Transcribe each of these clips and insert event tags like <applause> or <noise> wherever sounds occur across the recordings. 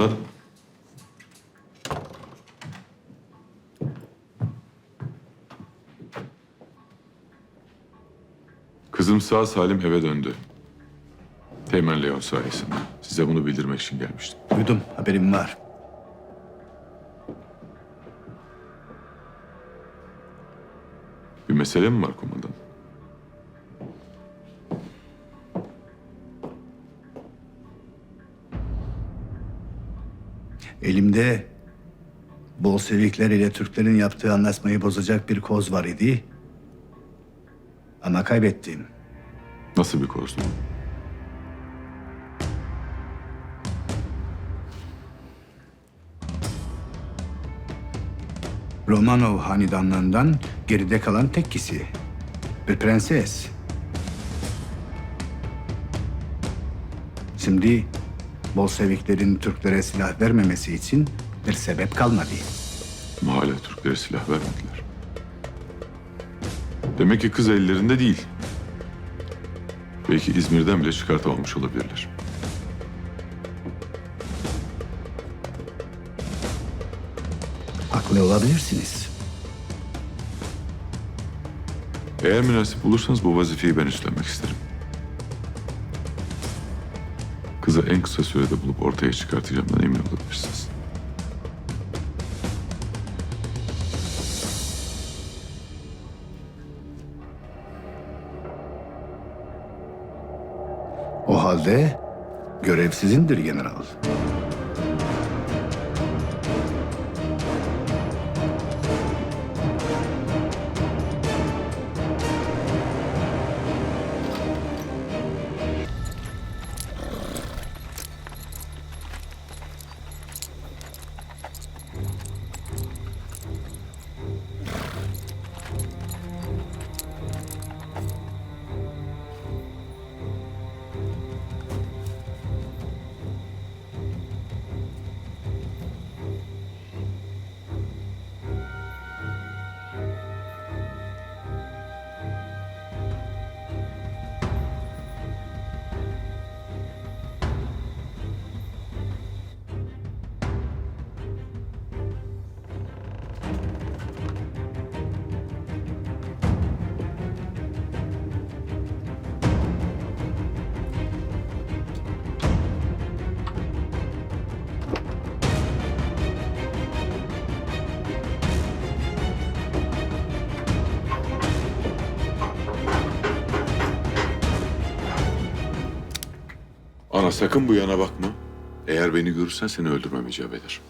Kumandan. Kızım sağ salim eve döndü. Teğmen Leon sayesinde. Size bunu bildirmek için gelmiştim. Duydum, haberim var. Bir mesele mi var kumandan? Elimde Bolsevikler ile Türklerin yaptığı anlaşmayı bozacak bir koz var idi. Ama kaybettim. Nasıl bir kozdu? Romanov hanedanlarından geride kalan tek kişi. Bir prenses. Şimdi Bolseviklerin Türklere silah vermemesi için bir sebep kalmadı. Ama hala Türklere silah vermediler. Demek ki kız ellerinde değil. Belki İzmir'den bile çıkartamamış olabilirler. Haklı olabilirsiniz. Eğer münasip bulursanız bu vazifeyi ben üstlenmek isterim. Kızı en kısa sürede bulup ortaya çıkartacağımdan emin olabilirsiniz. O halde görev sizindir general. Ana sakın bu yana bakma. Eğer beni görürsen seni öldürmem icap eder.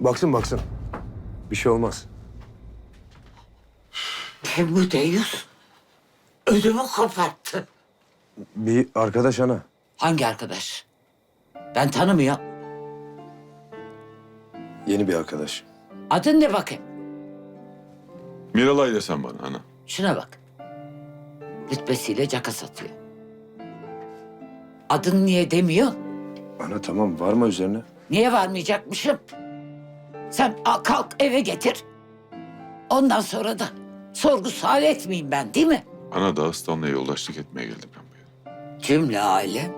Baksın baksın. Bir şey olmaz. Deyus? Ödümü koparttı. Bir arkadaş ana. Hangi arkadaş? Ben tanımıyorum. Yeni bir arkadaş. Adın ne bakayım? Miralay desen bana ana. Şuna bak. Rütbesiyle caka satıyor. Adın niye demiyor? Ana tamam varma üzerine. Niye varmayacakmışım? Sen al, kalk eve getir. Ondan sonra da sorgu sual etmeyeyim ben değil mi? Ana Dağıstan'la yoldaşlık etmeye geldim ben buraya. Cümle aile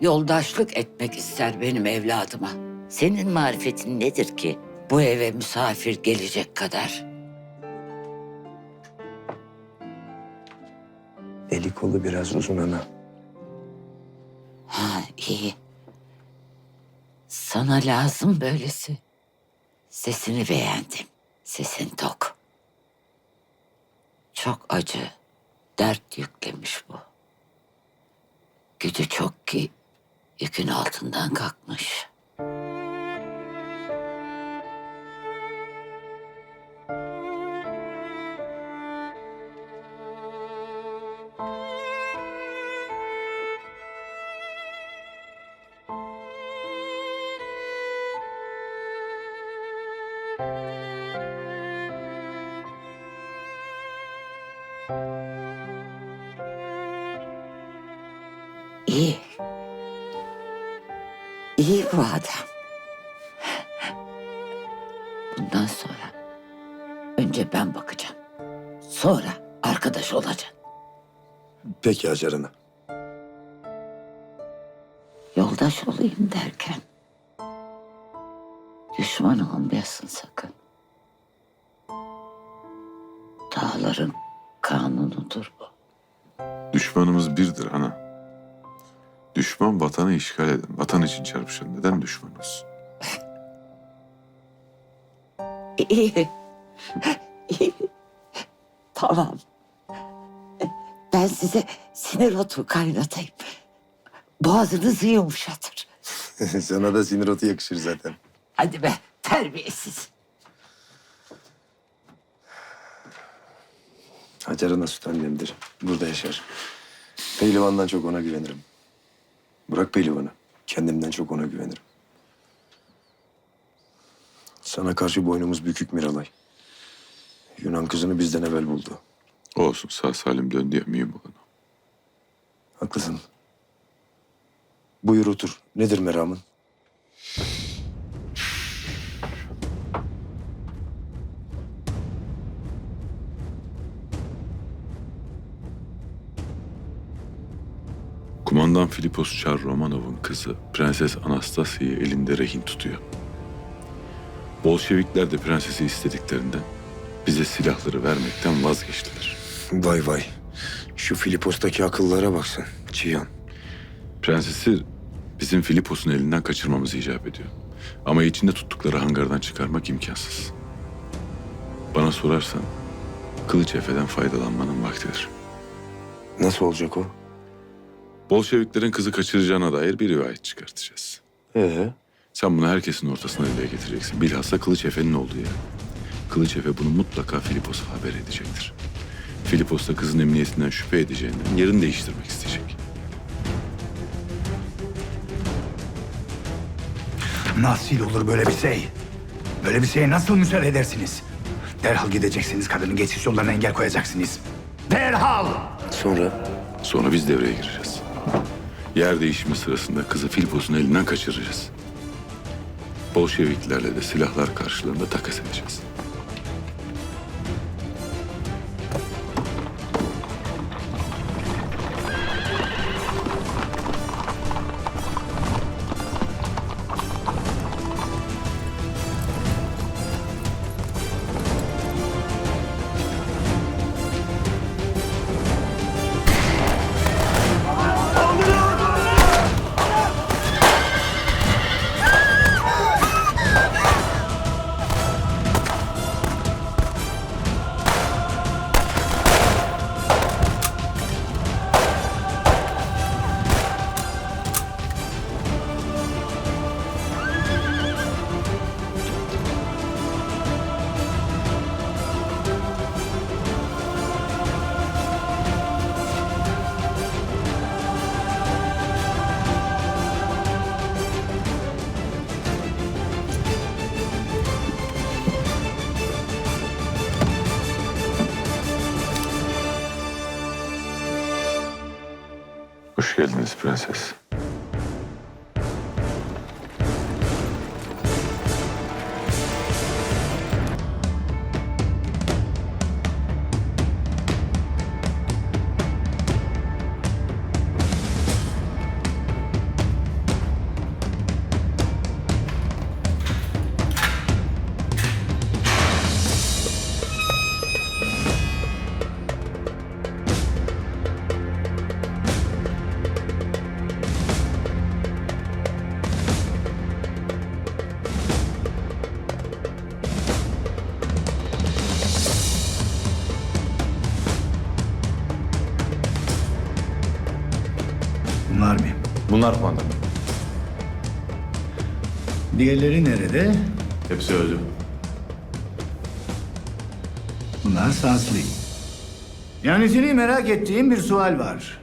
yoldaşlık etmek ister benim evladıma. Senin marifetin nedir ki bu eve misafir gelecek kadar? Eli kolu biraz uzun ana. Ha iyi. Sana lazım böylesi. Sesini beğendim. Sesin tok. Çok acı, dert yüklemiş bu. Gücü çok ki yükün altından kalkmış. İyi bu adam. Bundan sonra önce ben bakacağım. Sonra arkadaş olacağım. Peki Hacer ana. Yoldaş olayım derken Düşman olmayasın sakın. Dağların kanunudur bu. Düşmanımız birdir ana. Düşman vatanı işgal eden, vatan için çarpışan neden düşman olsun? <laughs> İyi. İyi. Tamam. Ben size sinir otu kaynatayım. Boğazınızı yumuşatır. <laughs> Sana da sinir otu yakışır zaten. Hadi be terbiyesiz. Hacer Ana Süt annemdir. Burada yaşar. Pehlivandan çok ona güvenirim. Bırak pehlivanı. Kendimden çok ona güvenirim. Sana karşı boynumuz bükük Miralay. Yunan kızını bizden evvel buldu. Olsun sağ salim döndü ya mühim olan o. Haklısın. Buyur otur. Nedir meramın? Kumandan Filipos Çar Romanov'un kızı Prenses Anastasya'yı elinde rehin tutuyor. Bolşevikler de prensesi istediklerinden bize silahları vermekten vazgeçtiler. Vay vay. Şu Filipos'taki akıllara baksın. Cihan. Prensesi bizim Filipos'un elinden kaçırmamız icap ediyor. Ama içinde tuttukları hangardan çıkarmak imkansız. Bana sorarsan Kılıç Efe'den faydalanmanın vaktidir. Nasıl olacak o? Bolşeviklerin kızı kaçıracağına dair bir rivayet çıkartacağız. Ee? Sen bunu herkesin ortasına dile getireceksin. Bilhassa Kılıç Efe'nin olduğu yer. Kılıç Efe bunu mutlaka Filipos'a haber edecektir. Filipos da kızın emniyetinden şüphe edeceğinden yerini değiştirmek isteyecek. Nasıl olur böyle bir şey? Böyle bir şeye nasıl müsaade edersiniz? Derhal gideceksiniz kadının geçiş yollarına engel koyacaksınız. Derhal! Sonra? Sonra biz devreye gireceğiz. Yer değişimi sırasında kızı Filipos'un elinden kaçıracağız. Bolşeviklerle de silahlar karşılığında takas edeceğiz. business, princess. Bunlar kumandanım. Diğerleri nerede? Hepsi öldü. Bunlar sanslı. Yani seni merak ettiğim bir sual var.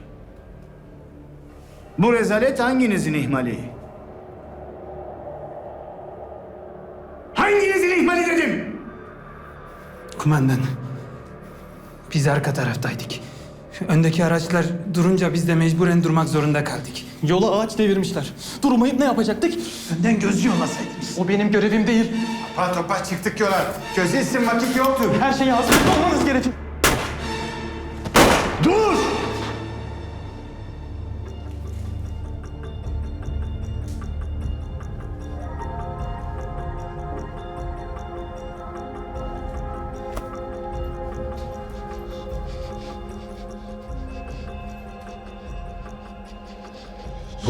Bu rezalet hanginizin ihmali? Hanginizin ihmali dedim? Kumandan. Biz arka taraftaydık. Öndeki araçlar durunca biz de mecburen durmak zorunda kaldık. Yola ağaç devirmişler. Durmayıp ne yapacaktık? Önden gözcü yollasaydınız. O benim görevim değil. Apar topar çıktık yola. Gözü isim vakit yoktu. Her şeye hazırlıklı olmanız gerekir.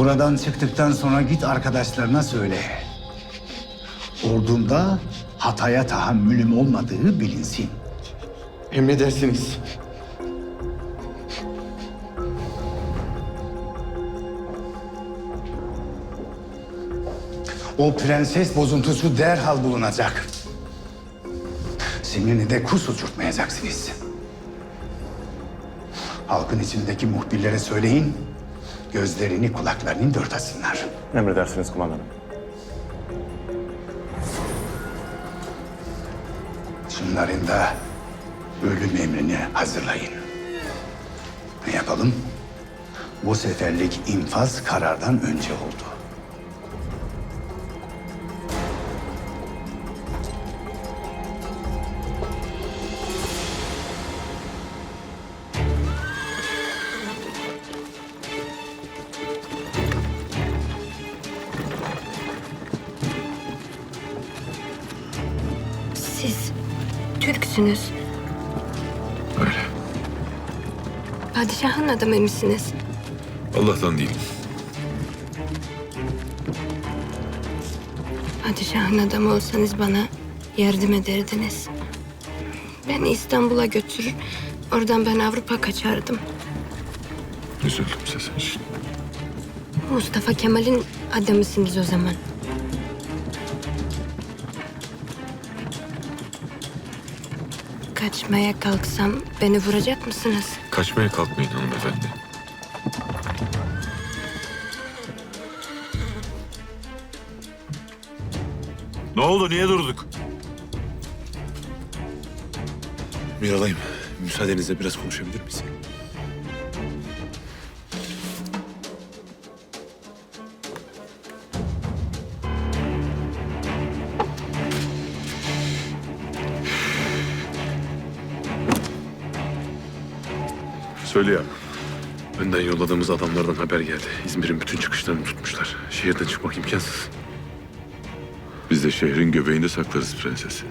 Buradan çıktıktan sonra git arkadaşlarına söyle. Ordumda hataya tahammülüm olmadığı bilinsin. Emredersiniz. O prenses bozuntusu derhal bulunacak. Sinirini de kus uçurtmayacaksınız. Halkın içindeki muhbirlere söyleyin, gözlerini kulaklarını dört açsınlar. Emredersiniz kumandanım. Şunların da ölüm emrini hazırlayın. Ne yapalım? Bu seferlik infaz karardan önce oldu. Türksünüz. Öyle. Padişahın adamı mısınız? Allah'tan değilim. Padişahın adamı olsanız bana yardım ederdiniz. Beni İstanbul'a götürür, oradan ben Avrupa kaçardım. Üzüldüm sesin için. Mustafa Kemal'in adamısınız o zaman. Kaçmaya kalksam beni vuracak mısınız? Kaçmaya kalkmayın hanımefendi. Ne oldu? Niye durduk? Miralay'ım, müsaadenizle biraz konuşabilir miyiz? Söyle ya. Önden yolladığımız adamlardan haber geldi. İzmir'in bütün çıkışlarını tutmuşlar. Şehirden çıkmak imkansız. Biz de şehrin göbeğinde saklarız prensesi.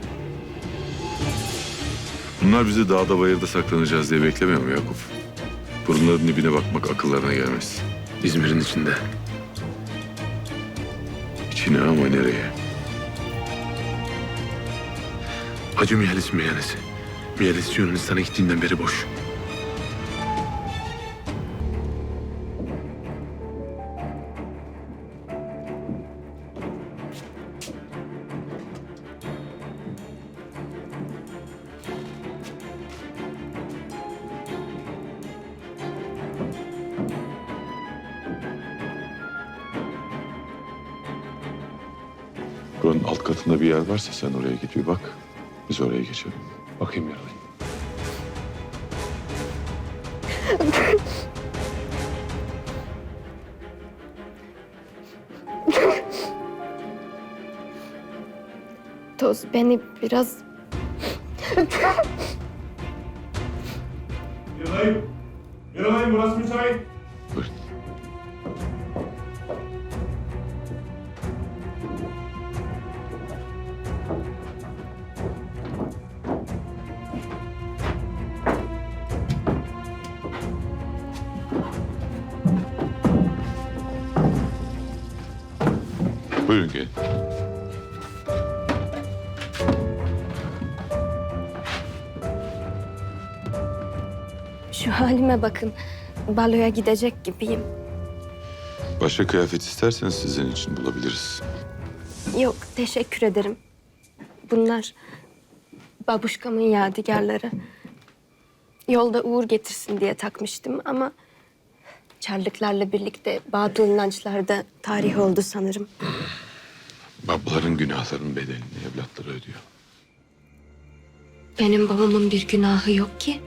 Bunlar bizi dağda bayırda saklanacağız diye beklemiyor mu Yakup? Burunların dibine bakmak akıllarına gelmez. İzmir'in içinde. İçine ama nereye? Hacı Mihalis meyhanesi. Mihalis Yunanistan'a gittiğinden beri boş. Buranın alt katında bir yer varsa sen oraya git bir bak. Biz oraya geçelim. Bakayım yaralayım. Toz beni biraz Yaralayım. Buyurun gelin. şu halime bakın. Baloya gidecek gibiyim. Başka kıyafet isterseniz sizin için bulabiliriz. Yok, teşekkür ederim. Bunlar babuşkamın yadigarları. Yolda uğur getirsin diye takmıştım ama... ...çarlıklarla birlikte da tarih oldu sanırım. Babaların günahlarının bedelini evlatları ödüyor. Benim babamın bir günahı yok ki.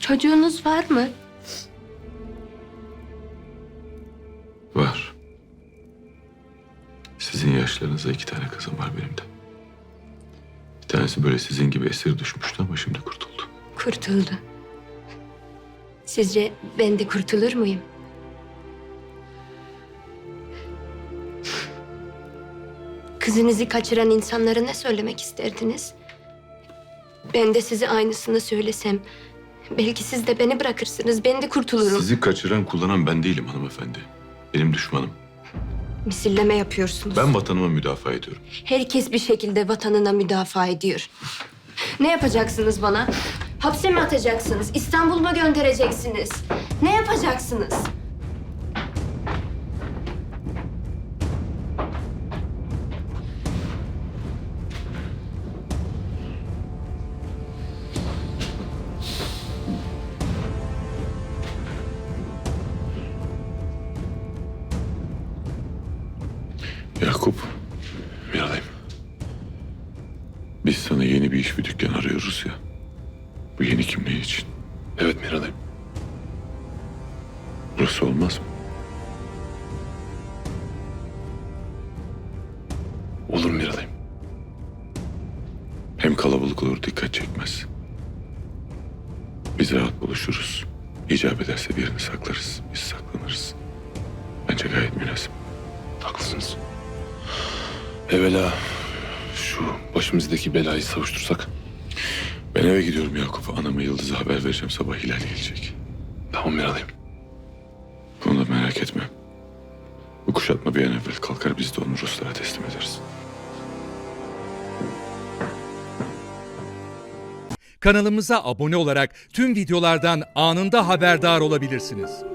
Çocuğunuz var mı? Var. Sizin yaşlarınızda iki tane kızım var benim de. Bir tanesi böyle sizin gibi esir düşmüştü ama şimdi kurtuldu. Kurtuldu. Sizce ben de kurtulur muyum? Kızınızı kaçıran insanlara ne söylemek isterdiniz? Ben de size aynısını söylesem Belki siz de beni bırakırsınız. Ben de kurtulurum. Sizi kaçıran kullanan ben değilim hanımefendi. Benim düşmanım. Misilleme yapıyorsunuz. Ben vatanıma müdafaa ediyorum. Herkes bir şekilde vatanına müdafaa ediyor. Ne yapacaksınız bana? Hapse mi atacaksınız? İstanbul mu göndereceksiniz? Ne yapacaksınız? Bu yeni kimliği için. Evet Miralay'ım. Burası olmaz mı? Olur Miralay'ım. Hem kalabalık olur dikkat çekmez. Biz rahat buluşuruz. İcap ederse birini saklarız. Biz saklanırız. Bence gayet münasip. Haklısınız. Evvela şu başımızdaki belayı savuştursak. Ben eve gidiyorum Yakup. Anama Yıldız'a haber vereceğim. Sabah Hilal gelecek. Tamam Miralay'ım. Onu da merak etme. Bu kuşatma bir an evvel kalkar. Biz de onu Ruslara teslim ederiz. Kanalımıza abone olarak tüm videolardan anında haberdar olabilirsiniz.